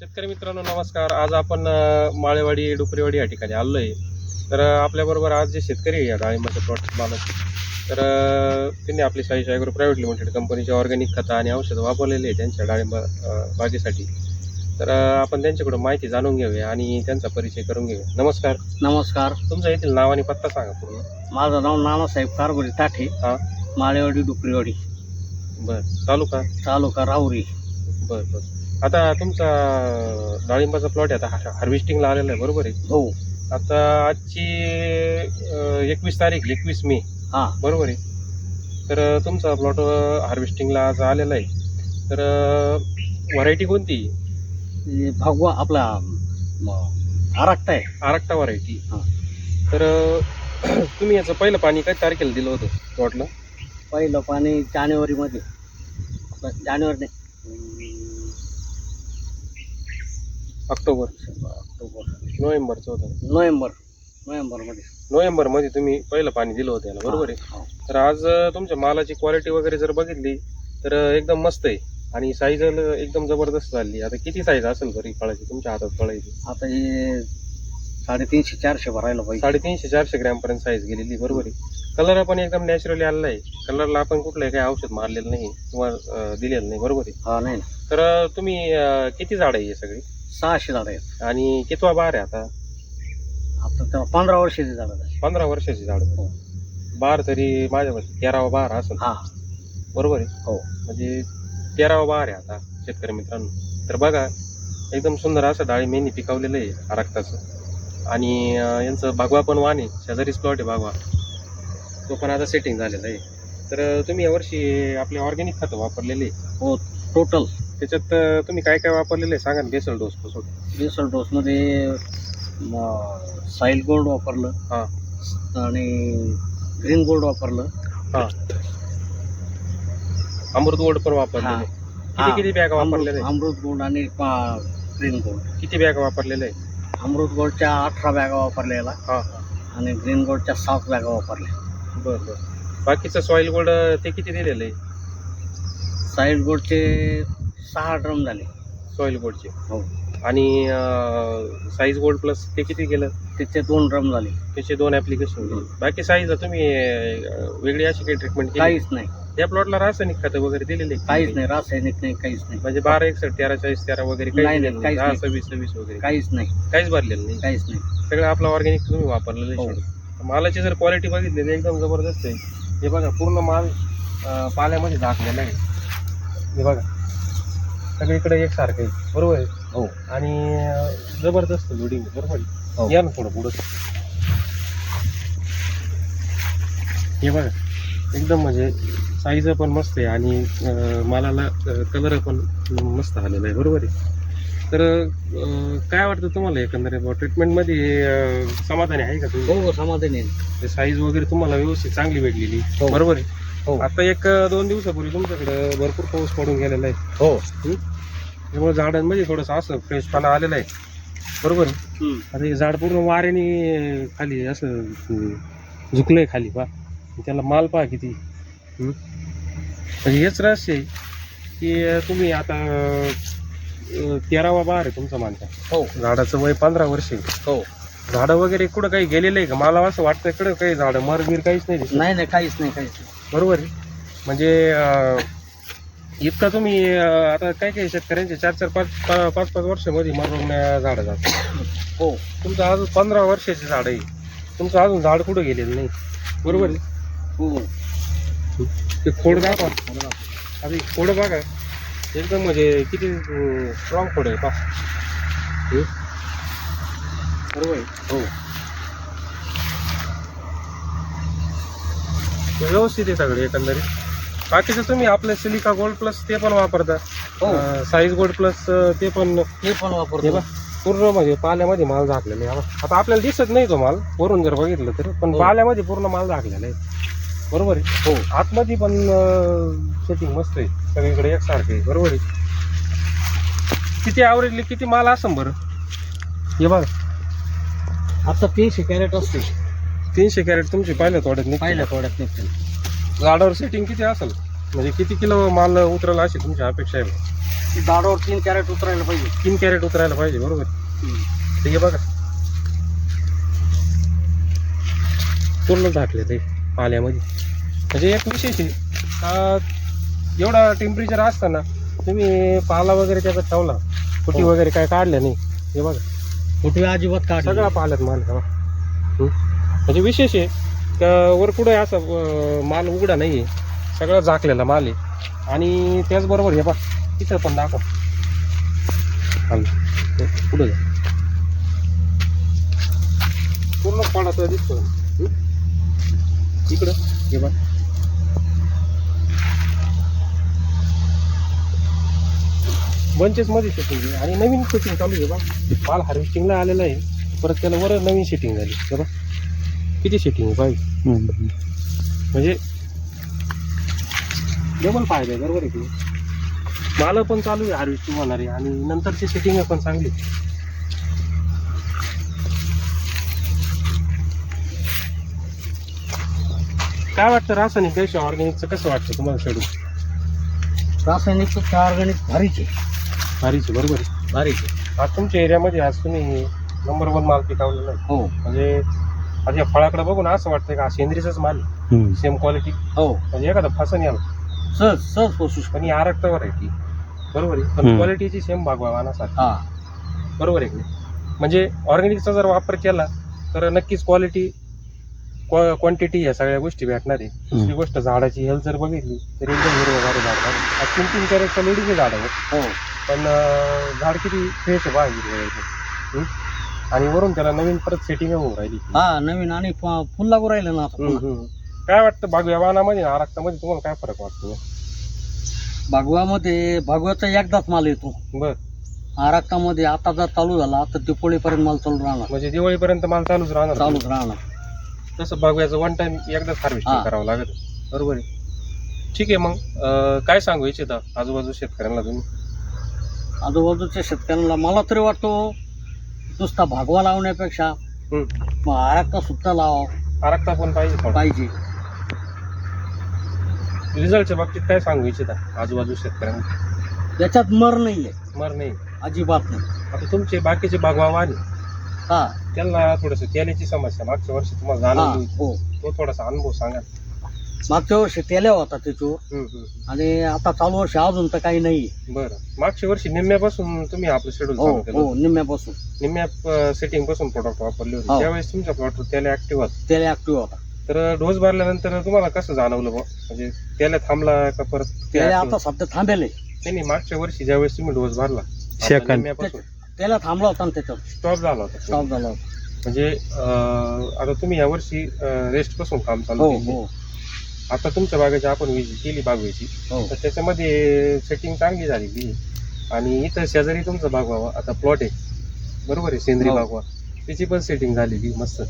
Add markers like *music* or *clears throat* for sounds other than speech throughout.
शेतकरी मित्रांनो नमस्कार. आज आपण माळेवाडी डुकरेवाडी या ठिकाणी आलो आहे तर आपल्याबरोबर आज जे शेतकरी आहे या डाळिंबाच्या प्लॉट मालक तर त्यांनी आपली साई शायगरो प्रायव्हेट लिमिटेड कंपनीचे ऑर्गॅनिक खतं आणि औषधं वापरलेले आहे त्यांच्या डाळिंब बागेसाठी. तर आपण त्यांच्याकडून माहिती जाणून घेऊया आणि त्यांचा परिचय करून घेऊया. नमस्कार. नमस्कार. तुमचं येथील नाव आणि पत्ता सांगा पूर्ण. माझं नाव नानासाहेब कारभारी टाठे हा. माळेवाडी डुकरीवाडी. बरं. तालुका? तालुका राहुरी. बरं बरं. आता तुमचा डाळिंबाचा प्लॉट आहे आता हार्वेस्टिंगला आलेला आहे बरोबर आहे? हो. आता आजची एकवीस तारीख एकवीस मे. हा. बरोबर आहे? तर तुमचा प्लॉट हार्वेस्टिंगला आज आलेला आहे. तर व्हरायटी कोणती? भगवा आपला आराखता आहे. आरक्ता व्हरायटी हा. तर *clears throat* तुम्ही याचं पहिलं पाणी काय तारखेला दिलं होतं प्लॉटला पहिलं पाणी जानेवारीमध्ये. जानेवारी नाही अं, ऑक्टोबर. ऑक्टोबर. नोव्हेंबरचं होतं. नोव्हेंबर. नोव्हेंबरमध्ये. नोव्हेंबरमध्ये तुम्ही पहिलं पाणी दिलं होतं याला बरोबर आहे? हो. तर आज अ, तुमच्या मालाची क्वालिटी वगैरे जर बघितली तर अ, एकदम मस्त आहे. आणि साईज एकदम जबरदस्त झाली. आता किती साईज असेल बरी फळाची? तुमच्या हातात फळाची? आता हे साडेतीनशे चारशे भरायला पाहिजे. साडेतीनशे चारशे ग्रॅम पर्यंत साईज गेलेली बरोबर आहे? कलर पण एकदम नॅचरली आलेला आहे. कलरला आपण कुठलंही काही औषध मारलेलं नाही किंवा अं, दिलेलं नाही बरोबर आहे? हा नाही ना. तर अं, तुम्ही अं, किती झाड आहे हे सगळी? सहाशे झाड आहेत. आणि कितवा बार आहे आता? आता तेव्हा पंधरा वर्षाचे झाड आहे पंधरा वर्षाची झाड हो. बार तरी माझ्या मते तेरावा बार असेल. हा. बरोबर आहे? हो. म्हणजे तेरावा बार आहे आता शेतकरी मित्रांनो. तर बघा एकदम सुंदर असं डाळी मेहनी पिकवलेलं आहे आरक्ताचं आणि अं, यांचं भागवा पण वाण आहे. शेजारीच प्लॉट आहे भागवा तो पण आता सेटिंग झालेला आहे. तर तुम्ही यावर्षी आपले ऑर्गॅनिक खतं वापरलेले. हो टोटल त्याच्यात अं, तुम्ही काय काय वापरलेले आहे? सांगा ना बेसल डोस पासून. बेसल डोसमध्ये साईल गोल्ड वापरलं. हा. आणि ग्रीन गोल्ड वापरलं. हा. अमृत गोल्ड पण वापरलेले हा. किती. किती बॅग वापरलेले अमृत? अमृत गोल्ड आणि ग्रीन गोल्ड. किती बॅग वापरलेले आहे अमृत गोल्डच्या अठरा बॅगा वापरलेला. हा. आणि ग्रीन गोल्डच्या सात बॅगा वापरल्या. बरं बरं. बाकीचं सॉईल गोल्ड ते किती दिलेलं आहे? साईल गोल्डचे सहा ड्रम झाले. सॉईल गोल्डचे हो. आणि साईज गोल्ड प्लस ते किती गेलं त्याचे दोन ड्रम झाले. त्याचे दोन ऍप्लिकेशन बाकी साईज तुम्ही अं, वेगळी अशी काही ट्रीटमेंट केली? काहीच नाही. या प्लॉटला रासायनिक खतं वगैरे दिलेले? काहीच नाही. रासायनिक नाही काहीच नाही. म्हणजे बारा एकसठ तेरा चाळीस तेरा वगैरे काही नाही, नाही, दिलेलं काहीच दहा नाही. सव्वीस सव्वीस वगैरे. काहीच नाही. काहीच भरलेलं नाही. काहीच नाही. सगळं आपलं ऑर्गॅनिक तुम्ही वापरलेलं हो. शेवटी. मालाची जर क्वालिटी बघितली तर एकदम जबरदस्त आहे. हे बघा पूर्ण माल अं, पाल्यामध्ये झाकलेला आहे. हे बघा. सगळीकडे एकसारखं आहे. बरोबर आहे? हो. आणि जबरदस्त लोडिंग बरोबर आहे? हो. या ना थोडं पुढं. हे बघा. एकदम म्हणजे साईज पण मस्त आहे आणि मालाला कलर पण मस्त आलेला आहे. बरोबर आहे? तर अं, काय वाटतं तुम्हाला एकंदरीत? ट्रीटमेंटमध्ये समाधानी आहे का तुम्ही? हो हो समाधानी आहे. साईज वगैरे तुम्हाला व्यवस्थित चांगली भेटलेली. हो. बरोबर आहे? हो. आता एक अं, दोन दिवसापूर्वी तुमच्याकडे भरपूर पाऊस पडून गेलेला आहे. हो. त्यामुळे झाडांमध्ये थोडंसं असं फ्रेशपणा आलेला आहे. बरोबर आहे. आता हे झाड पूर्ण वाऱ्याने खाली असं अं, झुकलंय खाली पा त्याला माल पहा किती. हं? म्हणजे हेच रहस्य आहे की तुम्ही आता अं, तेरावा बार आहे तुमचा मानता हो. झाडाचं वय पंधरा वर्ष. आहे हो. झाडं वगैरे कुठं काही गेलेलं आहे का? मला असं वाटतं इकडं काही झाडं मरबीर काहीच नाही दिसत. नाही नाही काहीच नाही काहीच नाही. बरोबर आहे. म्हणजे अं, इतकं तुम्ही अं, आता काही काही शेतकऱ्यांचे चार चार पाच पा- पाच पाच वर्षामध्ये मरवण्या झाडं जातात. हो. तुमचं अजून पंधरा वर्षाचे झाड आहे. तुमचं अजून झाड कुठं गेलेलं नाही. बरोबर आहे. हो. ते खोड दाखवा आता हे खोड बघा. एकदम म्हणजे किती स्ट्रॉंग खोड आहे पा. आहे? हो. व्यवस्थित आहे सगळे एकंदरीत. बाकीचं तुम्ही आपलं सिलिका गोल्ड प्लस ते पण वापरता. हो. साईज गोल्ड प्लस ते पण ते पण हे वापरतो बघ पूर्ण म्हणजे पाल्यामध्ये माल झाकलेला आहे. आता आपल्याला दिसत नाही तो माल वरून जर बघितलं तर पण हो. पाल्यामध्ये पूर्ण माल झाकलेला आहे. बरोबर आहे. हो आतमध्ये पण सेटिंग मस्त आहे. सगळीकडे एकसारखं आहे. बरोबर आहे. किती आवरेजली किती माल असं बरं? हे बघा. आता तीनशे कॅरेट असते. तीनशे कॅरेट तुमची पाहिल्या थोड्यात नाही पहिल्या थोड्यात निघते. झाडावर सेटिंग किती असेल? म्हणजे किती किलो माल उतरला अशी तुमची अपेक्षा आहे? झाडावर तीन कॅरेट उतरायला पाहिजे. तीन कॅरेट उतरायला पाहिजे बरोबर हम्म. ते हे बघा. पूर्ण झाकले ते. पाल्यामध्ये. म्हणजे एक विशेष आहे का एवढा टेम्परेचर असताना तुम्ही पाला वगैरे त्याचा ठेवला फुटी हो. वगैरे काय काढल्या नाही. हे बघा. कुठे अजिबात काढ सगळा पाल्यात माल का म्हणजे विशेष आहे का वर कुठे असा माल उघडा नाही आहे. सगळा झाकलेला माल आहे. आणि त्याचबरोबर हे बघ तिथं पण दाखव. पुढं. पूर्ण पाडाचा दिसतो? इकडं. हे बघ. बंचेस मध्ये आहे. आणि नवीन सेटिंग चालू आहे बा माल हार्वेस्टिंगला आलेला आहे. परत त्याला वर नवीन सेटिंग झाली. हे बघ. किती सेटिंग आहे पाहिजे म्हणजे डबल फायदा आहे बरोबर आहे की माल पण चालू आहे हार्वेस्टिंग होणार आहे. आणि नंतरची सेटिंग पण चांगली काय वाटतं रासायनिकपेक्षा ऑर्गॅनिकचं कसं वाटतं तुम्हाला शेड्यूल रासायनिक ऑर्गॅनिक भारीचे भारीचे बरोबर आहे. भारीचे आज तुमच्या एरियामध्ये आज तुम्ही नंबर वन माल पिकवलेला आहे. हो. म्हणजे आज या फळाकडे बघून असं वाटतंय का सेंद्रीयच माल सेम क्वालिटी हो. म्हणजे एखादा फसन याल सहज सहज पोसू शकतो. पण ही आरक्तावर आहे ती. बरोबर आहे? पण हम्म. क्वालिटीची सेम भागवानासारखी हा. बरोबर आहे की नाही? म्हणजे ऑर्गॅनिकचा जर वापर केला तर नक्कीच क्वालिटी क्वांटिटी या सगळ्या गोष्टी भेटणार. आहे दुसरी गोष्ट झाडाची हेल्थ जर बघितली तर एकदम हिरवगार झाड आहे. आज तीन तीन कॅरेटच्या लेडीचे झाड आहे हो. पण अं, झाड किती फ्रेश आहे बा हिरवं. हम्म? आणि वरून त्याला नवीन परत सेटिंग होऊन राहिली. हा नवीन आणि फुल लागू राहिलं ना आता हम्म, पुन्हा. हम्म. काय वाटतं बाग व्यवहारामध्ये आणि आरक्तामध्ये तुम्हाला काय फरक वाटतो? भागवामध्ये भागवाचा एकदाच माल येतो. बर. आराक्तामध्ये आता जर चालू झाला तर दिपोळीपर्यंत माल चालू राहणार. म्हणजे दिवाळीपर्यंत माल चालूच राहणार. चालूच राहणार. तसं बागव्याचं वन टाइम एकदाच हार्वेस्टिंग हा. करावं लागत बरोबर आहे. ठीक आहे मग अं, काय सांगू इच्छिता? आजूबाजू शेतकऱ्यांना तुम्ही? आजूबाजूच्या शेतकऱ्यांना मला तरी वाटतो नुसता भागवा लावण्यापेक्षा हम्म. मग आराक्ता सुद्धा लावा. आरक्ता पण पाहिजे पाहिजे. रिझल्टच्या बाबतीत काय सांगू इच्छिता आजूबाजू शेतकऱ्यांना? त्याच्यात मर नाहीये. मर नाही. अजिबात नाही. आता तुमचे बाकीचे बागवा आले हा. त्यांना थोडस तेलाची समस्या. मागच्या वर्षी तुम्हाला हा जाणवली होती. हो. तो थोडासा अनुभव सांगा. मागच्या वर्षी तेल्या होता हम्म, हम्म. आणि आता चालू वर्षी अजून तर काही नाही. बरं. मागच्या वर्षी निम्म्यापासून तुम्ही आपलं शेड्यूल हो चालू केलं हो निम्म्यापासून. निम्म्या सेटिंगपासून प्रोडक्ट वापरले होते. हो. त्यावेळेस तुमच्या प्लॉटवर त्याला ऍक्टिव्ह होता तेल्या ऍक्टिव्ह होता तर डोस भरल्यानंतर तुम्हाला कसं जाणवलं बुवा? म्हणजे त्याला थांबला का परत ते तेल्या active? आता सध्या थांबेले. नाही नाही, मागच्या वर्षी ज्यावेळेस तुम्ही डोस भरला Second. त्याला थांबला होता ना त्याच्यावर. स्टॉप झाला होता. स्टॉप झाला होता. म्हणजे अं, आता तुम्ही या वर्षी रेस्टपासून काम चालू हो. हो. आता तुमच्या बागेची आपण विजिट केली बागवेची हो. तर त्याच्यामध्ये सेटिंग चांगली झालेली. आणि इथं शेजारी तुमचा बागवा आता प्लॉट आहे. बरोबर आहे सेंद्रिय हो. बागवा. त्याची पण सेटिंग झालेली मस्त.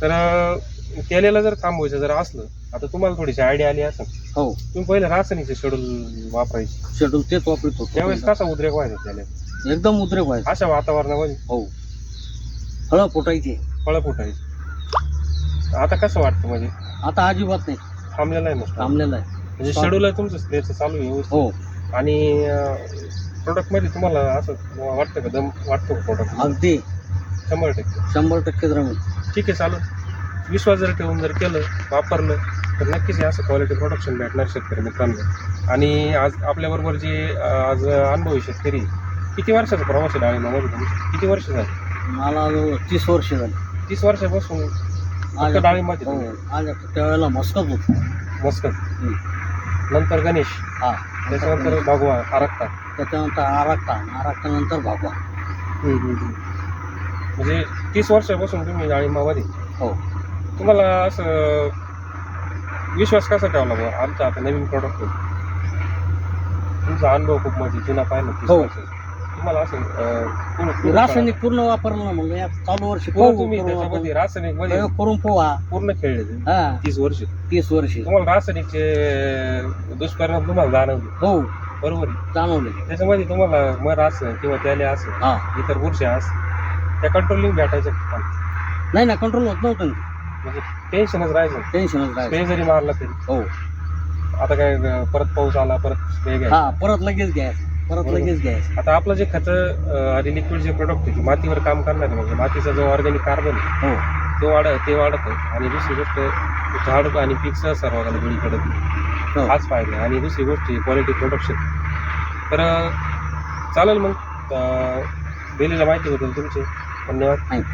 तर अं, केलेलं जर थांबवायचं जर असलं आता तुम्हाला थोडीशी आयडिया आली असेल. हो. तुम्ही पहिले रासायनिकचे शेड्यूल वापरायचे. शेड्यूल तेच वापरत त्यावेळेस कसा उद्रेक व्हायचा त्याला? एकदम उद्रेक व्हायचा अशा वातावरणामध्ये? हो. फळं फुटायची. फळं फुटायची. आता कसं वाटतं म्हणजे? आता अजिबात नाही. थांबलेलं आहे मस्त थांबलेलं आहे. म्हणजे शेड्यूल आहे तुमचं स्प्रेचं चालू आहे व्यवस्थित. हो. आणि प्रोडक्टमध्ये तुम्हाला असं वाटतं का दम? वाटतो का प्रोडक्ट अगदी. शंभर टक्के. शंभर टक्के जमीन ठीक आहे चालू विश्वास जर ठेवून जर केलं वापरलं तर नक्कीच हे असं क्वालिटी प्रोडक्शन भेटणार शेतकरी मित्रांनो. आणि आज आपल्याबरोबर जे अं, आज अनुभवी शेतकरी किती वर्षाचा प्रवास आहे डाळिंबामध्ये तुमचा? किती वर्ष झाली? मला जवळ तीस वर्ष झाली. तीस वर्षापासून फक्त डाळिंबाचे हो तुम्ही? त्यावेळेला मस्कत होत. मस्कत? नंतर गणेश? हा. त्याच्यानंतर भगवा आरक्ता त्याच्यानंतर आराक्ता आराक्ता नंतर भागवा म्हणजे तीस वर्षापासून तुम्ही डाळिंबामध्ये? हो. तुम्हाला असं विश्वास कसा ठेवला बा आमचा आता नवीन प्रॉडक्ट तुमचा अनुभव खूप म्हणजे जुना पाहिला तीस हो. वर्षाचा. तुम्हाला असं अं, पूर्ण- पूर्ण रासायनिक पूर्ण वापरलं ना मग या चालू वर्षी पूर्ण पाहू, तुम्ही पूर्ण त्याच्यामध्ये वापरू. रासायनिकमध्ये प्रयोग करून पोहा. पूर्ण खेळले तुम्ही हा. तीस वर्ष. तीस वर्षी. तुम्हाला रासायनिकचे दुष्परिणाम तुम्हाला जाणवले. हो. बरोबर आहे. जाणवले. त्याच्यामध्ये तुम्हाला मर असं किंवा त्याले असं हा. इतर बुरशी असं त्या कंट्रोलिंग भेटायचं? नाही ना कंट्रोल होत नव्हतं ना. म्हणजे टेन्शनच राहायचं. टेन्शनच राहायचं. स्प्रे जरी मारला तरी. हो. आता काय अं, परत पाऊस आला परत स्प्रे घ्यायचा. हा परत लगेच घ्यायचं. परत. लगेच घ्यायचं. आता आपलं जे खत आणि लिक्विड जे प्रोडक्ट आहे ते मातीवर काम करणार आहे म्हणजे मातीचा जो ऑर्गॅनिक कार्बन हो. तो वाढ ते वाढत आहे. आणि दुसरी गोष्ट झाड आणि पीक सहसा रोगाला बळी पडत नाही. हो. हाच फायदा आहे. आणि दुसरी गोष्ट क्वालिटी प्रोडक्शन तर अं, चालेल मग. अं, दिलेल्या माहितीबद्दल तुमचे धन्यवाद. Thank